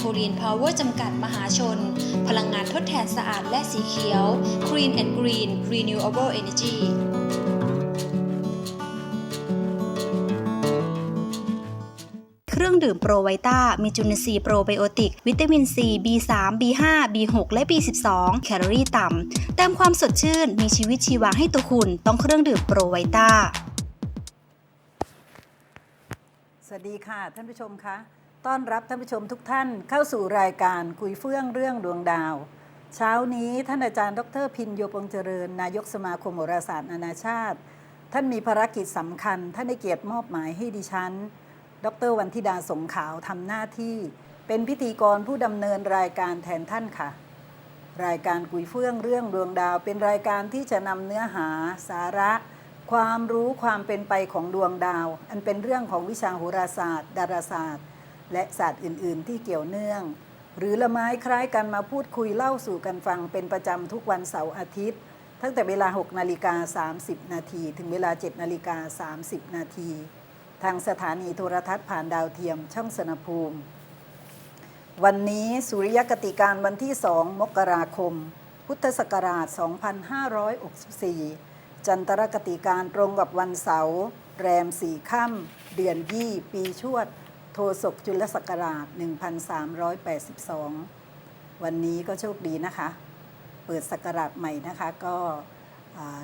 KPI Korean Power จำกัดมหาชน พลังงานทดแทนสะอาดและสีเขียว Green and Green Renewable Energy เครื่องดื่มโปรไวต้ามีจุลินทรีย์โปรไบโอติก วิตามินซี B3 B5 B6 และ B12 แคลอรี่ต่ำเติมความสดชื่น มีชีวิตชีวาให้ตัวคุณ ต้องเครื่องดื่มโปรไวต้า สวัสดีค่ะ ท่านผู้ชมคะ ต้อนรับท่านผู้ชมทุกท่านเข้าสู่รายการคุยเฟื่องเรื่องดวงดาว เช้านี้ท่านอาจารย์ดรพินโยปงเจริญ นายกสมาคมโหราศาสตร์นานาชาติ ท่านมีภารกิจสำคัญ ท่านได้เกียรติมอบหมายให้ดิฉัน ดรวันธิดาสงขาวทำหน้าที่ เป็นพิธีกรผู้ดำเนินรายการแทนท่านค่ะ รายการกุยเฟื่องเรื่องดวงดาว เป็นรายการที่จะนำเนื้อหาสาระความรู้ความเป็นไปของดวงดาว อันเป็นเรื่องของวิชาโหราศาสตร์ ดาราศาสตร์ และศาสตร์อื่น ๆ ที่เกี่ยวเนื่อง หรือละไม้คล้ายกันมาพูดคุยเล่าสู่กันฟังเป็นประจำทุกวันเสาร์อาทิตย์ ตั้งแต่เวลา 6 นาฬิกา 30 นาที ถึงเวลา 7 นาฬิกา 30 นาที ทางสถานีโทรทัศน์ผ่านดาวเทียมช่องสนภูมิ วันนี้สุริยกติการวันที่ 2 มกราคม พุทธศักราช 2564จันทรกติการตรงกับวันเสาร์แรมสี่ค่ำเดือนยี่ปีชวด โทศกจุลศักราช 1382 วันนี้ก็โชคดีนะคะ เปิดศักราชใหม่นะคะ ก็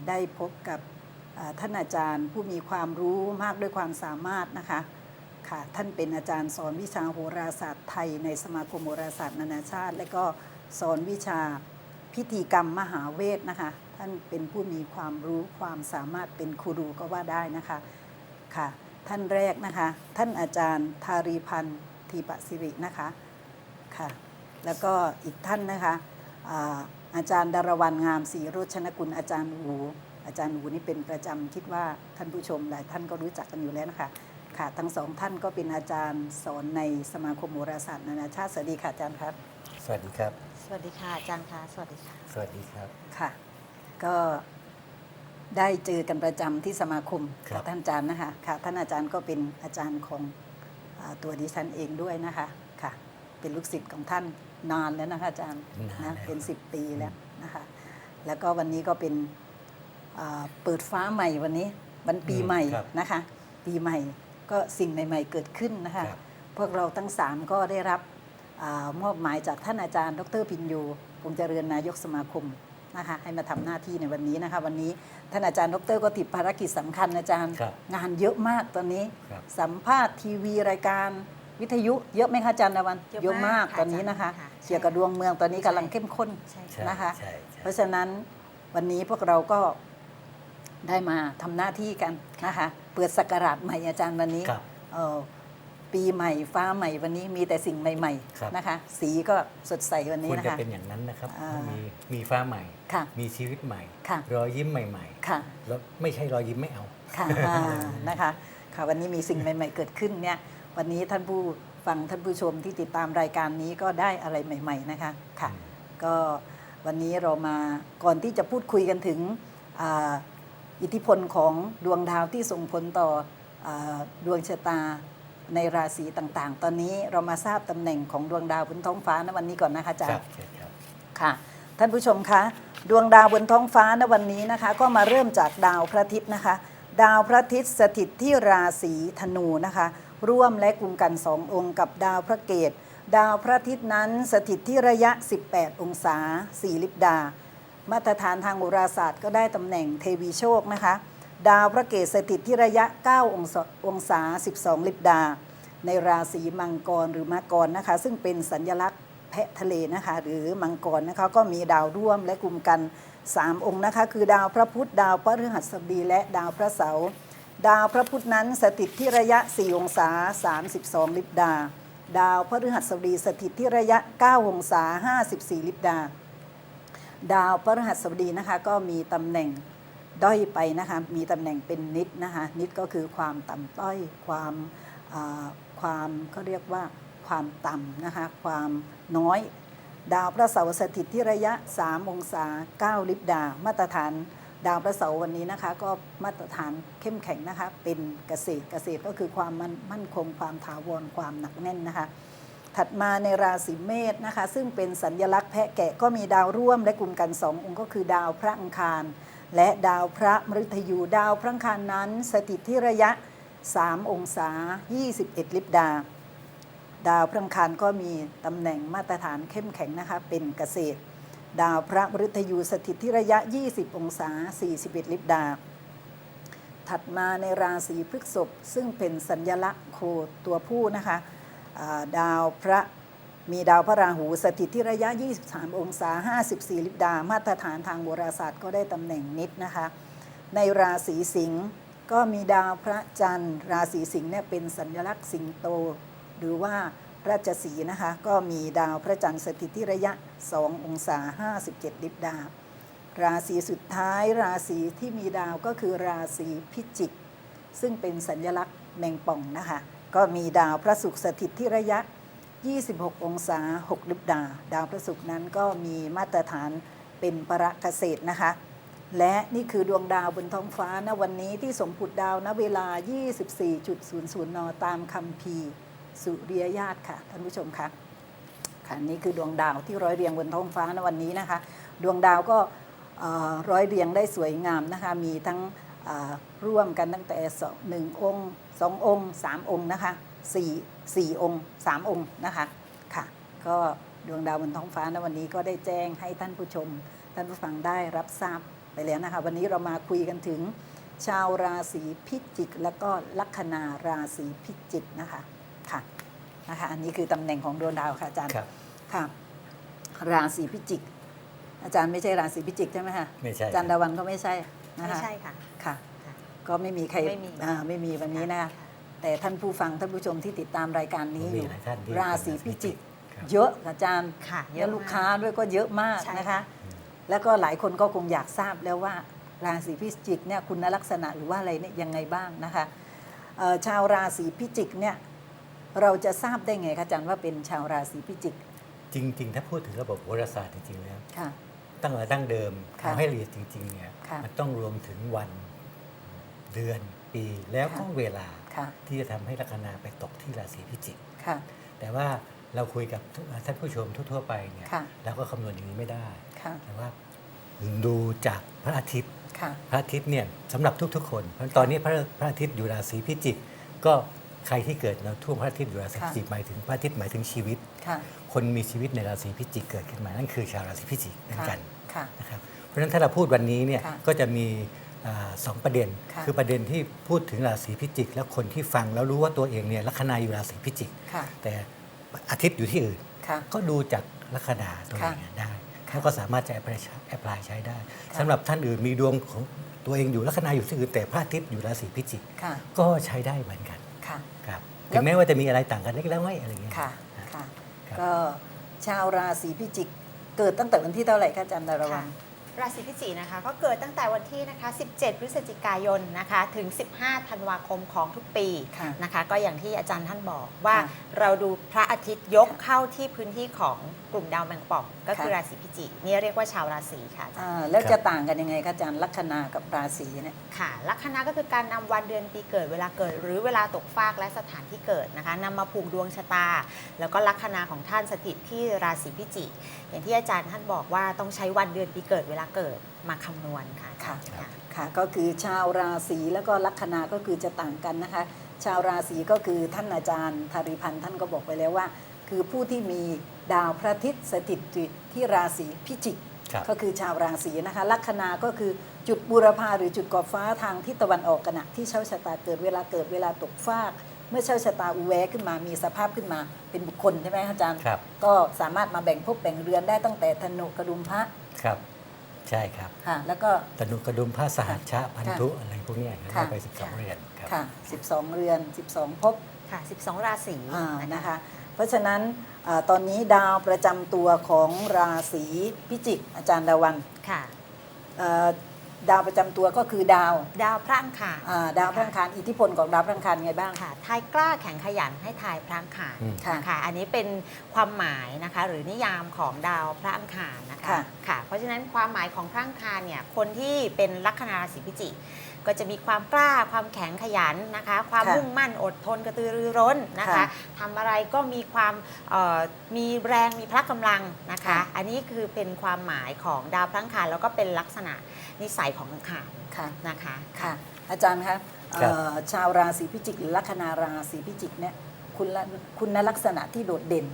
ได้พบกับท่านอาจารย์ผู้มีความรู้มากด้วยความสามารถนะคะค่ะท่านเป็นอาจารย์สอนวิชาโหราศาสตร์ไทย ในสมาคมโหราศาสตร์นานาชาติ และก็สอนวิชาพิธีกรรมมหาเวทนะคะ ท่านเป็นผู้มีความรู้ความสามารถเป็นครูก็ว่าได้นะคะค่ะ ท่านแรกนะคะ ท่านอาจารย์ทารีพันธ์ทีปสิรินะคะค่ะแล้วก็อีกท่านนะคะอ่าอาจารย์ดารวันงามศรีโรชนกุลอาจารย์หูอาจารย์หูนี่เป็นประจำคิดว่าท่านผู้ชมหลายท่านก็รู้จักกันอยู่แล้วนะคะค่ะทั้งสองท่านก็เป็นอาจารย์สอนในสมาคมโหราศาสตร์นานาชาติสวัสดีค่ะอาจารย์ครับ สวัสดีครับ สวัสดีค่ะอาจารย์คะสวัสดีค่ะ สวัสดีครับค่ะ ก็ ได้เจอกันประจำที่สมาคมครับกับท่านอาจารย์นะคะค่ะท่านอาจารย์ก็เป็นอาจารย์ของอาตัวดิฉันเองด้วยนะคะค่ะ เป็นลูกศิษย์ของท่านนานแล้วนะคะอาจารย์นานนะแล้วเป็นสิบปีแล้วนะคะแล้วก็วันนี้ก็เป็นอ่าเปิดฟ้าใหม่วันนี้วันปีใหม่ครับนะคะ ปีใหม่ก็สิ่งใหม่ ๆ เกิดขึ้นนะคะครับพวกเราทั้งสามก็ได้รับอามอบหมายจากท่านอาจารย์ ดรพินโยคงเจริญนายกสมาคม นะคะให้มาทำหน้าที่ในวันนี้นะคะ วันนี้ท่านอาจารย์ดรก็ติดภารกิจสำคัญอาจารย์ครับงานเยอะมากตอนนี้ครับสัมภาษณ์ทีวีรายการวิทยุเยอะไหมคะอาจารย์ดาวันเยอะมากค่ะตอนนี้นะคะอาจารย์ค่ะเกี่ยวกับดวงเมืองตอนนี้กำลังเข้มข้นใช่ใช่นะคะใช่ใช่เพราะฉะนั้นวันนี้พวกเราก็ได้มาทำหน้าที่กันนะคะ เปิดศักราชใหม่อาจารย์วันนี้ครับเอ่อ ปีใหม่ฟ้าใหม่วันนี้มีแต่สิ่งใหม่ครับ ๆนะคะ สีก็สดใสวันนี้ควรนะจะคะ เป็นอย่างนั้นนะครับ อ่ามีมีมีฟ้าใหม่ ค่ะมีชีวิตใหม่ ค่ะ รอยยิ้มใหม่ ค่ะ ๆ แล้วไม่ใช่รอยยิ้มไม่เอา ค่ะอ่านะคะค่ะวันนี้มีสิ่งใหม่ๆเกิดขึ้นเนี่ยวันนี้ท่านผู้ฟังท่านผู้ชมที่ติดตามรายการนี้ก็ได้อะไรใหม่ ๆนะคะค่ะ ก็วันนี้เรามาก่อนที่จะพูดคุยกันถึงอาอิทธิพลของดวงดาวที่ส่งผลต่ออาดวงชะตา ในราศีต่างๆ ตอนนี้เรามาทราบตำแหน่งของดวงดาวบนท้องฟ้าในวันนี้ก่อนนะคะอาจารครัย์บใช่ครับค่ะ ท่านผู้ชมคะ ดวงดาวบนท้องฟ้าในวันนี้นะคะ ก็มาเริ่มจากดาวพระอาทิตย์นะคะ ดาวพระอาทิตย์สถิตที่ราศีธนูนะคะ ร่วมและกลุ่มกันสององค์กับดาวพระเกตดาวพระอาทิตย์นั้นสถิตที่ระยะ 18 องศา4ลิบดา มาตรฐานทางโหราศาสตร์ก็ได้ตำแหน่งเทวีโชคนะคะ ดาวพระเกตสถิตที่ระยะ 9 องศาองศา12 ลิบดา ในราศีมังกรหรือมังกรนะคะ ซึ่งเป็นสัญลักษณ์แพะทะเลนะคะ หรือมังกรนะคะก็มีดาวร่วมและกลุ่มกัน 3 องค์นะคะ คือดาวพระพุธดาวพระฤหัสบดีและดาวพระเสาร์ดาวพระพุธนั้นสถิตที่ระยะ 4 องศา 32 ลิบดา ดาวพระฤหัสบดีสถิตที่ระยะ 9 องศา 54 ลิบดา ดาวพระฤหัสบดีนะคะก็มีตำแหน่งด้อยไปนะคะ มีตำแหน่งเป็นนิดนะคะ นิดก็คือความต่ำต้อยความ ความเขาเรียกว่าความต่ำนะคะความน้อย ดาวพระเสาร์สถิตที่ระยะ 3 องศา 9 ลิบดา มาตรฐานดาวพระเสาร์วันนี้นะคะ ก็มาตรฐานเข้มแข็งนะคะ เป็นเกษตรเกษตรก็คือความมั่นมั่นคงความถาวรความหนักแน่นนะคะ ถัดมาในราศีเมษนะคะ ซึ่งเป็นสัญญลักษณ์แพะแกะก็มีดาวร่วมและกลุ่มกันสององค์ก็คือดาวพระอังคาร และดาวพระมฤตยูดาวพระอังคารนั้น สถิตที่ระยะ 3 องศา 21 ลิบดา ดาวพระอังคารก็มีตำแหน่งมาตรฐานเข้มแข็งนะคะเป็นเกษตร ดาวพระมฤตยูสถิตที่ระยะ 20 องศา 41 ลิบดา ถัดมาในราศีพฤษภซึ่งเป็นสัญญลักษณ์โคตัวผู้นะคะดาวพระมีดาวพระราหูสถิตที่ระยะ 23 องศา 54 ลิบดา มาตรฐานทางโหราศาสตร์ก็ได้ตำแหน่งนิดนะคะ ในราศีสิงห์ ก็มีดาวพระจันทร์ ราศีสิงห์เนี่ยเป็นสัญลักษณ์สิงโต หรือว่าราชสีนะคะ ก็มีดาวพระจันทร์สถิตที่ระยะ 2 องศา 57 ลิบดา ราศีสุดท้ายราศีที่มีดาวก็คือราศีพิจิก ซึ่งเป็นสัญลักษณ์แมงป่องนะคะ ก็มีดาวพระศุกร์สถิตที่ระยะ 26 องศา 6 ลิบดา ดาวพระศุกร์นั้นก็มีมาตรฐานเป็นประเกษตรนะคะ และนี่คือดวงดาวบนท้องฟ้าณวันนี้ที่สมผุดดาวณเวลา 24.00 น ตามคัมภีสุริยญาตค่ะท่านผู้ชมคะค่ะนี่คือดวงดาวที่ร้อยเรียงบนท้องฟ้าณวันนี้นะคะ ดวงดาวก็ร้อยเรียงได้สวยงามนะคะ มีทั้งร่วมกันตั้งแต่หนึ่งองค์สององค์สามองค์นะคะสี่สี่องค์สามองค์นะคะค่ะ ก็ดวงดาวบนท้องฟ้าณวันนี้ก็ได้แจ้งให้ท่านผู้ชมท่านผู้ฟังได้รับทราบ ไปแล้วนะคะ วันนี้เรามาคุยกันถึง ชาวราศีพิจิก แล้วก็ลัคนาราศีพิจิกนะคะค่ะนะคะอันนี้คือตำแหน่งของดวงดาวค่ะอาจารย์ครับ ค่ะราศีพิจิก อาจารย์ไม่ใช่ราศีพิจิกใช่ไหมคะไม่ใช่อาจารย์ดาวันก็ไม่ใช่นะไม่คะใช่ค่ะ ค่ะค่ะก็ไม่มีใครไม่มี อ่าไม่มีวันนี้นะคะแต่ท่านผู้ฟังท่านผู้ชมที่ติดตามรายการนี้อมียู่ หลายท่านที่ราศีพิจิก ครับ เยอะอาจารย์ค่ะเยแล้อะวมากลูกค้าด้วยก็เยอะมากใช่นะคะ ค่ะ แล้วก็หลายคนก็คงอยากทราบแล้วว่าราศีพิจิกเนี่ยคุณลักษณะหรือว่าอะไรเนี่ยยังไงบ้างนะคะเอ่อชาวราศีพิจิกเนี่ยเราจะทราบได้ไงคะอาจารย์ว่าเป็นชาวราศีพิจิก จริง ๆ ถ้าพูดถึงระบบโหราศาสตร์จริงๆแล้วค่ะตั้งแต่ดั้งเดิมค่ะเอาให้ละเอียดจริงๆเนี่ยค่ะมันต้องรวมถึงวันเดือนปีแล้วก็ค่ะเวลาค่ะที่จะทำให้ลัคนาไปตกที่ราศีพิจิกค่ะแต่ว่าเราคุยกับทุกท่านผู้ชมทั่ว ๆ ไปเนี่ยค่ะเราก็คำนวณอย่างนี้ไม่ได้ค่ะ แต่ว่าดูจากพระอาทิตย์ค่ะพระอาทิตย์เนี่ยสำหรับทุกๆ คนเพราะตอนนี้พระพระอาทิตย์อยู่ราศีพิจิก ก็ใครที่เกิดในช่วงพระอาทิตย์อยู่ราศีพิจิกหมายถึงพระอาทิตย์หมายถึงชีวิตค่ะคนมีชีวิตในราศีพิจิกเกิดขึ้นมา นั่นคือชาวราศีพิจิกเหมือนกันค่ะนะครับ เพราะฉะนั้นถ้าเราพูดวันนี้เนี่ยค่ะก็จะมีอ่าสองประเด็นค่ะคือประเด็นที่พูดถึงราศีพิจิก แล้วคนที่ฟังแล้วรู้ว่าตัวเองเนี่ยลัคนาอยู่ราศีพิจิกค่ะแต่อาทิตย์อยู่ที่อื่นค่ะก็ดูจากลัคนาตัวเองได้ แล้วก็สามารถจะแอพพลายแอพพลายใช้ได้ค่ะสำหรับท่านอื่นมีดวงของตัวเองอยู่ลัคนาอยู่ที่อื่นแต่พระอาทิตย์อยู่ราศีพิจิกค่ะก็ใช้ได้เหมือนกันค่ะครับแล้วถึงแม้ว่าจะมีอะไรต่างกันเล็กน้อยอะไรอย่างเงี้ยค่ะค่ะครับก็ชาวราศีพิจิก เกิดตั้งแต่วันที่เท่าไหร่คะอาจารย์ดารวัค่ะง ราศีพิจิกนะคะก็เกิดตั้งแต่วันที่นะคะ 17 พฤศจิกายนนะคะถึง 15 ธันวาคมของทุกปีค่ะนะคะ ก็อย่างที่อาจารย์ท่านบอกว่าค่ะเราดูพระอาทิตย์ยกเข้าที่พื้นที่ของกลุ่มดาวแมงป่อง ก็คือค่ะ ราศีพิจิกนี่เรียกว่าชาวราศีค่ะอาจารย์อ่าแล้วครับจะต่างกันยังไงคะอาจารย์ลัคนากับราศีเนี่ย ค่ะ ลัคนาก็คือการนำวันเดือนปีเกิดเวลาเกิด หรือเวลาตกฟากและสถานที่เกิดนะคะนำมาผูกดวงชะตา แล้วก็ลัคนาของท่านสถิตที่ราศีพิจิกอย่างที่อาจารย์ท่านบอกว่าต้องใช้วันเดือนปีเกิดเวลาเกิดมาคำนวณค่ะอาจารย์ค่ะ ค่ะ ค่ะก็คือชาวราศีแล้วก็ลัคนาก็คือจะต่างกันนะคะ ชาวราศีก็คือท่านอาจารย์ธาริพันธ์ท่านก็บอกไปแล้วว่า คือผู้ที่มีดาวพระอาทิตย์สถิตอยู่ที่ราศีพิจิกครับ ก็คือชาวราศีนะคะ ลัคนาก็คือจุดบูรพาหรือจุดกอบฟ้าทางทิศตะวันออกขณะที่เช้าชะตาเกิดเวลาเกิดเวลาตกฟาก เมื่อเช้าชะตาอุแวะขึ้นมามีสภาพขึ้นมาเป็นบุคคลใช่ไหมคะอาจารย์ ครับ ก็สามารถมาแบ่งภพแบ่งเรือนได้ตั้งแต่ธนูกระดุมพระ ครับ ใช่ครับค่ะ แล้วก็ ตนุกระดุมพระสหัชชะพันธุค่ะอะไรพวกเนี้ยครับค่ะ ได้ไป12เรือนครับ ค่ะ 12 เรือน 12ภพ ค่ะ 12 ราศีอ่านะคะ เพราะฉะนั้นอาตอนนี้ดาวประจำตัวของราศีพิจิก อาจารย์ดาวันค่ะ เอ่อ ดาวประจำตัวก็คือดาวดาวพระอังคารอ่าดาวพระอังคารอิทธิพลของดาวพระอังคารไงบ้าง ค่ะทายกล้าแข็งขยันให้ทายพระอังคารอืมค่ะค่ะอันนี้เป็นความหมายนะคะ หรือนิยามของดาวพระอังคารนะคะค่ะ ค่ะ เพราะฉะนั้นความหมายของพระอังคารเนี่ยคนที่เป็นลัคนาราศีพิจิก ก็จะมีความกล้าความแข็งขยันนะคะ ความค่ะมุ่งมั่นอดทนกระตือรือร้นนะคะค่ะทำอะไรก็มีความเอ่อมีแรงมีพละกำลังนะคะค่ะอันนี้คือเป็นความหมายของดาวพลังคารแล้วก็เป็นลักษณะนิสัยของอังคารค่ะนะคะค่ะ อาจารย์คะครับเอ่อชาวราศีพิจิกหรือลัคนาราศีพิจิกเนี่ยคุณละคุณลักษณะที่โดดเด่น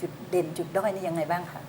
จุดเด่นจุดด้อยนี่ยังไงบ้างคะ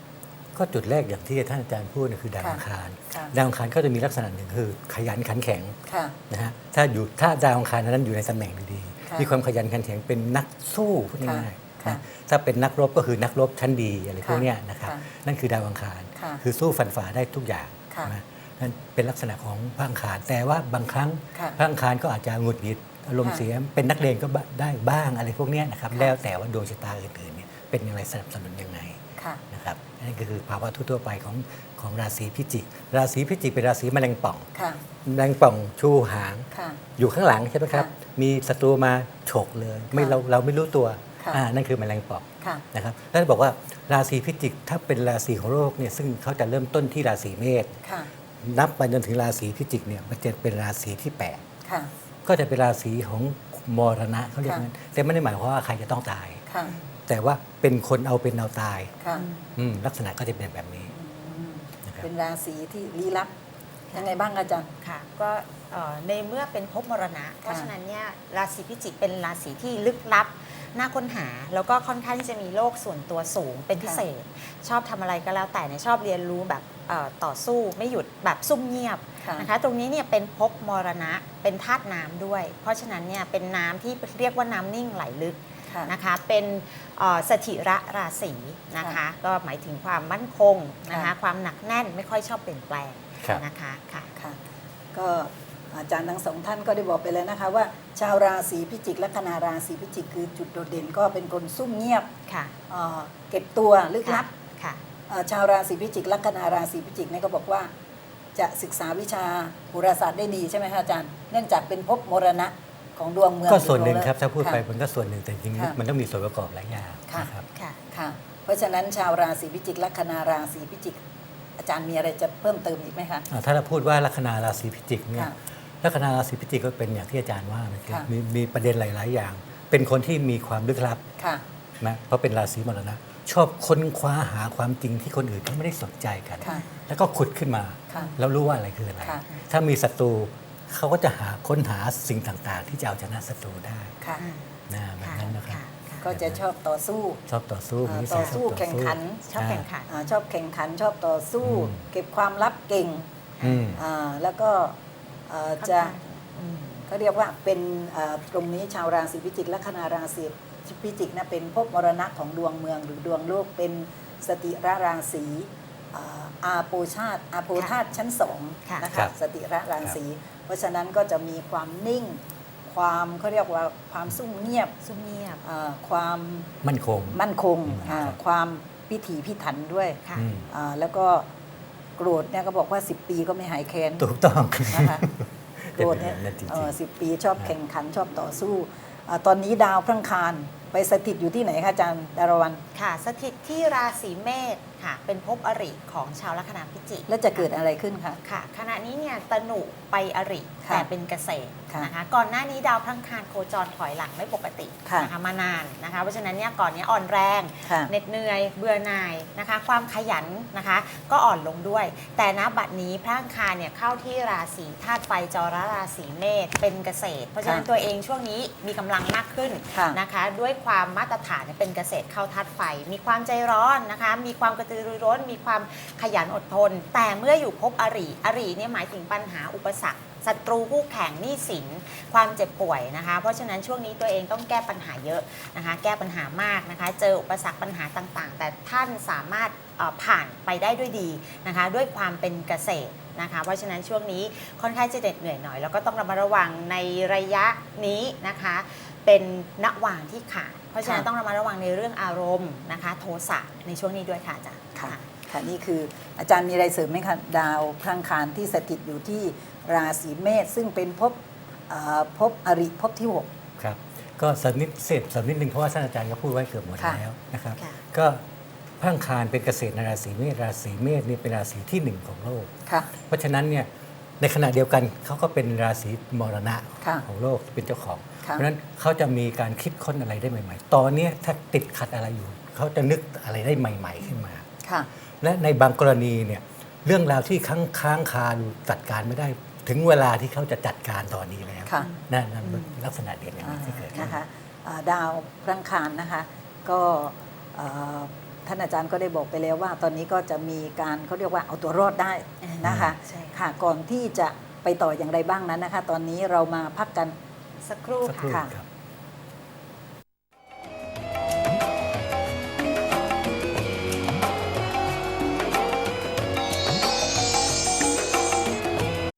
ก็จุดแรกอย่างที่ท่านอาจารย์พูดนะคือดาวค่ะอังคารค่ะดาวอังคารก็จะมีลักษณะหนึ่งคือ ขยันขันแข็งค่ะนะฮะถ้าอยู่ถ้าดาวอังคารนั้นอยู่ในตำแหน่งดีค่ะๆมีความขยันขันแข็งเป็นนักสู้พูดง่ายๆค่ะนะถ้าเป็นนักรบก็คือนักรบชั้นดีอะไรพวกเนี้ยนะครับค่ะนั่นคือดาวอังคารค่ะคือสู้ฟันฝ่าได้ทุกอย่างค่ะนะนั่นเป็นลักษณะของพระอังคาร แต่ว่าบางครั้งค่ะพระอังคารก็อาจจะหงุดหงิดอารมณ์ค่ะเสียเป็นนักเลงก็ได้บ้างอะไรพวกเนี้ยนะครับค่ะแล้วแต่ว่าดวงชะตาอื่นๆเนี่ยเป็นอย่างไรสนับสนุนยังไงค่ะนะครับ นั่นก็คือภาวะทั่วๆไปของของราศีพิจิก ราศีพิจิกเป็นราศีแมลงป่องค่ะแมลงป่องชูหาง ค่ะ อยู่ข้างหลังใช่ไหมครับค่ะมีศัตรูมาฉกเลย ไม่ค่ะเราเราไม่รู้ตัวค่ะอ่านั่นคือแมลงป่องค่ะนะครับแล้วบอกว่าราศีพิจิกถ้าเป็นราศีของโลกเนี่ยซึ่งเขาจะเริ่มต้นที่ราศีเมษค่ะนับไปจนถึงราศีพิจิกเนี่ยมันจะเป็นราศีที่ค่ะ8ก็จะเป็นราศีของมรณะเขาเรียกค่ะงั้นแต่ไม่ได้หมายความว่าใครจะต้องตายค่ะ แต่ว่าเป็นคนเอาเป็นเอาตายค่ะอืมลักษณะก็จะเป็นแบบนี้อืมนะครับเป็นราศีที่ลี้ลับยังไงบ้างอาจารย์ ค่ะก็เอ่อในเมื่อเป็นภพมรณะ เพราะฉะนั้นเนี่ยราศีพิจิกเป็นราศีที่ลึกลับน่าค้นหา แล้วก็ค่อนข้างที่จะมีโลกส่วนตัวสูงเป็นพิเศษ ชอบทำอะไรก็แล้วแต่เนี่ยชอบเรียนรู้แบบเอ่อต่อสู้ไม่หยุดแบบซุ่มเงียบค่ะ นะคะตรงนี้เนี่ยเป็นภพมรณะเป็นธาตุน้ำด้วย เพราะฉะนั้นเนี่ยเป็นน้ำที่เรียกว่าน้ำนิ่งไหลลึก ค่ะนะคะ เป็นเอ่อสถิระราศีนะคะค่ะก็หมายถึงความมั่นคงนะคะค่ะความหนักแน่นไม่ค่อยชอบเปลี่ยนแปลงครับนะคะค่ะค่ะก็อาจารย์ทั้งสองท่านก็ได้บอกไปแล้วนะคะ ว่าชาวราศีพิจิกลัคนาราศีพิจิกคือจุดโดดเด่นก็เป็นคนซุ่มเงียบค่ะเอ่อเก็บตัวลึกลับค่ะเอ่อชาวราศีพิจิกลัคนาราศีพิจิกเนี่ยก็บอกว่าจะศึกษาวิชาโหราศาสตร์ได้ดีใช่ไหมคะอาจารย์ เนื่องจากเป็นภพมรณะ ของดวงเมืองก็ส่วนหนึ่งครับหอถ้าพูดไปค่ะมันก็ส่วนหนึ่งแต่จริงค่ะๆมันต้องมีส่วนประกอบหลายอย่างค่ะนะครับค่ะค่ะเพราะฉะนั้นชาวราศีพิจิกลัคนาราศีพิจิก อาจารย์มีอะไรจะเพิ่มเติมอีกไหมคะอ่าถ้าเราพูดว่าลัคนาราศีพิจิกเนี่ยค่ะลัคนาราศีพิจิกก็เป็นอย่างที่อาจารย์ว่าเมื่อกี้ค่ะมีมีประเด็นหลาย ๆ อย่าง เป็นคนที่มีความลึกลับค่ะนะเพราะเป็นราศีมรณะชอบค้นคว้าหาความจริงที่คนอื่นเขาไม่ได้สนใจกันค่ะแล้วก็ขุดขึ้นมาค่ะแล้วรู้ว่าอะไรคืออะไรค่ะถ้ามีศัตรู เขาก็จะหาค้นหาสิ่งต่างๆ ที่จะเอาชนะศัตรูได้ค่ะนะแบบนั้นนะครับค่ะค่ะก็จะชอบต่อสู้ ชอบต่อสู้อ่ามีนิต่สัอยสู้แข่งขันชอบแข่งขันอ่าชอบแข่งขันชอบต่อสู้อืมเก็บความลับเก่งอืมอ่าแล้วก็เอ่อค่อนจะข้างอืมเขาเรียกว่าเป็นเอ่อตรงนี้ชาวราศีพิจิกและคนาราศีพิจิกนะเป็นภพมรณะของดวงเมืองหรือดวงโลกเป็นสติระราศี อ่าอาโปชาติอาโปธาตุชั้นสองค่ะนะครัคะบสติระราศีเพราะฉะนั้นก็จะมีความนิ่ง ความเขาเรียกว่าความซุ่มเงียบซุ่มเงียบอ่าความมั่นคง มั่นคงอืมอ่าครับ ความพิถีพิถันด้วยค่ะ อืมอ่าแล้วก็โกรธเนี่ยก็บอกว่า 10 ปีก็ไม่หายแค้นถูกต้องนะคะ โกรธเนี่ยเป็นแบบนั้นจริงๆเอ่อสิปีชอบแข่งขันชอบต่อสู้อาตอนนี้ดาวพระอังคารไปสถิตอยู่ที่ไหนคะอาจารย์ดารวัน ค่ะ สถิตที่ราศีเมษ ค่ะ เป็นภพอริของชาวลัคนาพิจิกแล้วจะเกิดอะไรขึ้นคะ ค่ะ ขณะนี้เนี่ยตนุไปอริค่ะแต่เป็นเกษตรค่ะนะคะ ก่อนหน้านี้ดาวพลังคารโคจรถอยหลังไม่ปกติค่ะ นะคะมานานนะคะ เพราะฉะนั้นเนี่ยก่อนเนี้อ่อนแรง ค่ะ เหน็ดเหนื่อยเบื่อหน่ายนะคะ ความขยันนะคะ ก็อ่อนลงด้วย แต่ณบัดนี้พระอังคารเนี่ยเข้าที่ราศีธาตุไฟจรราศีเมษเป็นเกษตร เพราะฉะนั้นค่ะตัวเองช่วงนี้มีกำลังมากขึ้นค่ะนะคะ ด้วยความมาตรฐานเนี่ยเป็นเกษตรเข้าธาตุไฟ มีความใจร้อนนะคะ มีความกระตือรือร้นมีความขยันอดทน แต่เมื่ออยู่พบอริอริเนี่ยหมายถึงปัญหาอุปสรรคศัตรูคู่แข่งหนี้สินความเจ็บป่วยนะคะ เพราะฉะนั้นช่วงนี้ตัวเองต้องแก้ปัญหาเยอะนะคะ แก้ปัญหามากนะคะ เจออุปสรรคปัญหาต่างๆ แต่ท่านสามารถผ่านไปได้ด้วยดีนะคะ ด้วยความเป็นเกษตรนะคะ เพราะฉะนั้นช่วงนี้ค่อนข้างจะเหน็ดเหนื่อยหน่อย แล้วก็ต้องระมัดระวังในระยะนี้นะคะ เป็นณวางที่ขาด เพราะฉะนั้นค่ะต้องระมัดระวังในเรื่องอารมณ์นะคะ โทสะในช่วงนี้ด้วยค่ะอาจารย์ค่ะ ค่ะนี่คืออาจารย์มีอะไรเสริมไหมคะดาวพระอังคารที่สถิตอยู่ที่ราศีเมษซึ่งเป็นภพเอ่อภพอริภพที่หก ครับ ก็สักนิดเสร็จสักนิดหนึ่งเพราะว่าท่านอาจารย์ก็พูดไว้เกือบหมดค่ะแล้วนะครับ ค่ะ ก็พระอังคารเป็นเกษตรในราศีเมษราศีเมษนี่เป็นราศีที่หนึ่งของโลก ค่ะ เพราะฉะนั้นเนี่ยในขณะเดียวกันเขาก็เป็นราศีมรณะค่ะ ของโลกเป็นเจ้าของค่ะ เพราะฉะนั้นเขาจะมีการคิดค้นอะไรได้ใหม่ ๆ ตอนเนี้ยถ้าติดขัดอะไรอยู่ เขาจะนึกอะไรได้ใหม่ ๆ ขึ้นมาค่ะและในบางกรณีเนี่ยเรื่องราวที่ค้างค้างคาอยู่จัดการไม่ได้ ถึงเวลาที่เขาจะจัดการตอนนี้แล้วค่ะนั่นนั่นเป็นลักษณะเด่นอย่างนี้ที่เกิดขึ้นนะคะอ่าดาวพลังคารนะคะก็เอ่อท่านอาจารย์ก็ได้บอกไปแล้วว่า ตอนนี้ก็จะมีการเขาเรียกว่าเอาตัวรอดได้นะคะใช่ค่ะค่ะก่อนที่จะไปต่ออย่างไรบ้างนั้นนะคะ ตอนนี้เรามาพักกัน สักครู่สักครู่ค่ะ ครับ